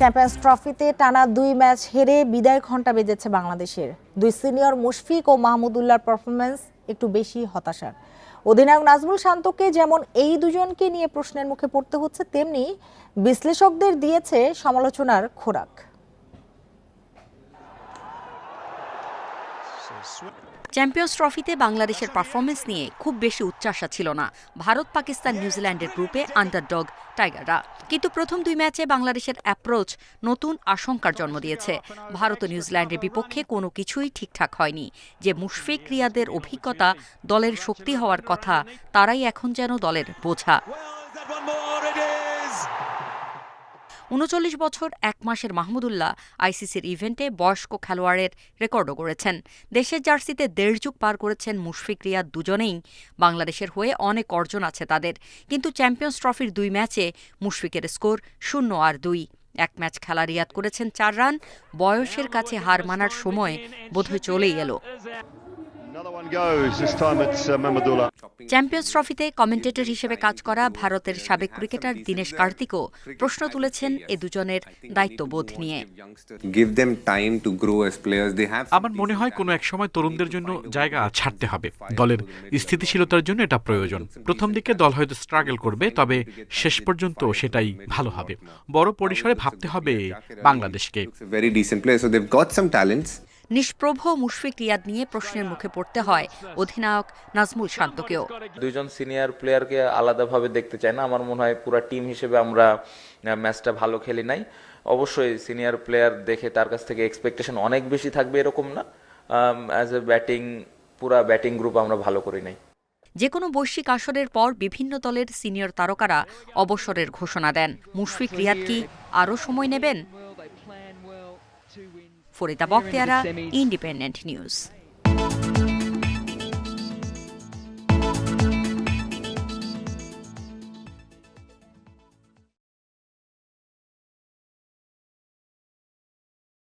Champions ট্রফিতে টানা দুই ম্যাচ হেরে বিদায় ঘণ্টা বেজেছে বাংলাদেশের। দুই সিনিয়র মুশফিক ও মাহমুদুল্লাহর পারফরমেন্স একটু বেশি হতাশার। অধিনায়ক নাজমুল শান্তকে যেমন এই দুজনকে নিয়ে প্রশ্নের মুখে পড়তে হচ্ছে, তেমনি বিশ্লেষকদের দিয়েছে সমালোচনার খোরাক। চ্যাম্পিয়ন্স ট্রফিতে বাংলাদেশের পারফরমেন্স নিয়ে খুব বেশি উচ্চাসা ছিল না। ভারত, পাকিস্তান, নিউজিল্যান্ডের গ্রুপে আন্ডারডগ টাইগাররা। কিন্তু প্রথম দুই ম্যাচে বাংলাদেশের অ্যাপ্রোচ নতুন আশঙ্কার জন্ম দিয়েছে। ভারত ও নিউজিল্যান্ডের বিপক্ষে কোনো কিছুই ঠিকঠাক হয়নি। যে মুশফিক রিয়াদের অভিজ্ঞতা দলের শক্তি হওয়ার কথা, তারাই এখন যেন দলের বোঝা। উনচল্লিশ বছর, এক মাসের মাহমুদুল্লাহ আইসিসির ইভেন্টে বয়স্ক খেলোয়াড়ের রেকর্ডও করেছেন দেশের জার্সিতে দেড় যুগ পার করেছেন মুশফিক রিয়াদ দুজনেই। বাংলাদেশের হয়ে অনেক অর্জন আছে তাদের। কিন্তু চ্যাম্পিয়ন্স ট্রফির দুই ম্যাচে মুশফিকের স্কোর শূন্য আর দুই। এক ম্যাচ খেলা রিয়াদ করেছেন চার রান, বয়সের কাছে হার মানার সময় বোধহয় চলেই এলো। চ্যাম্পিয়ন্স ট্রফিতে কমেন্টেটর হিসেবে কাজ করা ভারতের সাবেক ক্রিকেটার দীনেশ কার্তিকও প্রশ্ন তুলেছেন এ দুজনের দায়িত্ববোধ নিয়ে। Give them time to grow as players they have আমার মনে হয় কোনো এক সময় তরুণদের জন্য জায়গা ছাড়তে হবে। দলের স্থিতিশীলতার জন্য এটা প্রয়োজন। প্রথম দিকে দল হয়তো স্ট্রাগল করবে তবে শেষ পর্যন্ত সেটাই ভালো হবে। বড় পরিসরে ভাবতে হবে বাংলাদেশকে। Very decent player so they've got some talents নিষ্প্রভ Mushfiq Riyad নিয়ে প্রশ্নের মুখে পড়তে হয়। অধিনায়ক নাজমুল শান্তকেও। দুইজন সিনিয়র প্লেয়ারকে আলাদাভাবে দেখতে চায় না। আমার মনে হয় পুরো টিম হিসেবে আমরা ম্যাচটা ভালো খেলি নাই। অবশ্যই সিনিয়র প্লেয়ার দেখে তার কাছ থেকে এক্সপেকটেশন অনেক বেশি থাকবে এরকম না। অ্যাজ এ ব্যাটিং পুরা ব্যাটিং গ্রুপ আমরা ভালো করি নাই। যে কোনো বৈশ্বিক আসরের পর বিভিন্ন দলের সিনিয়র তারকারা অবসরের ঘোষণা দেন। মুশফিক রিয়াদ কি আরও সময় নেবেন? Farida বক্তিয়ারা independent news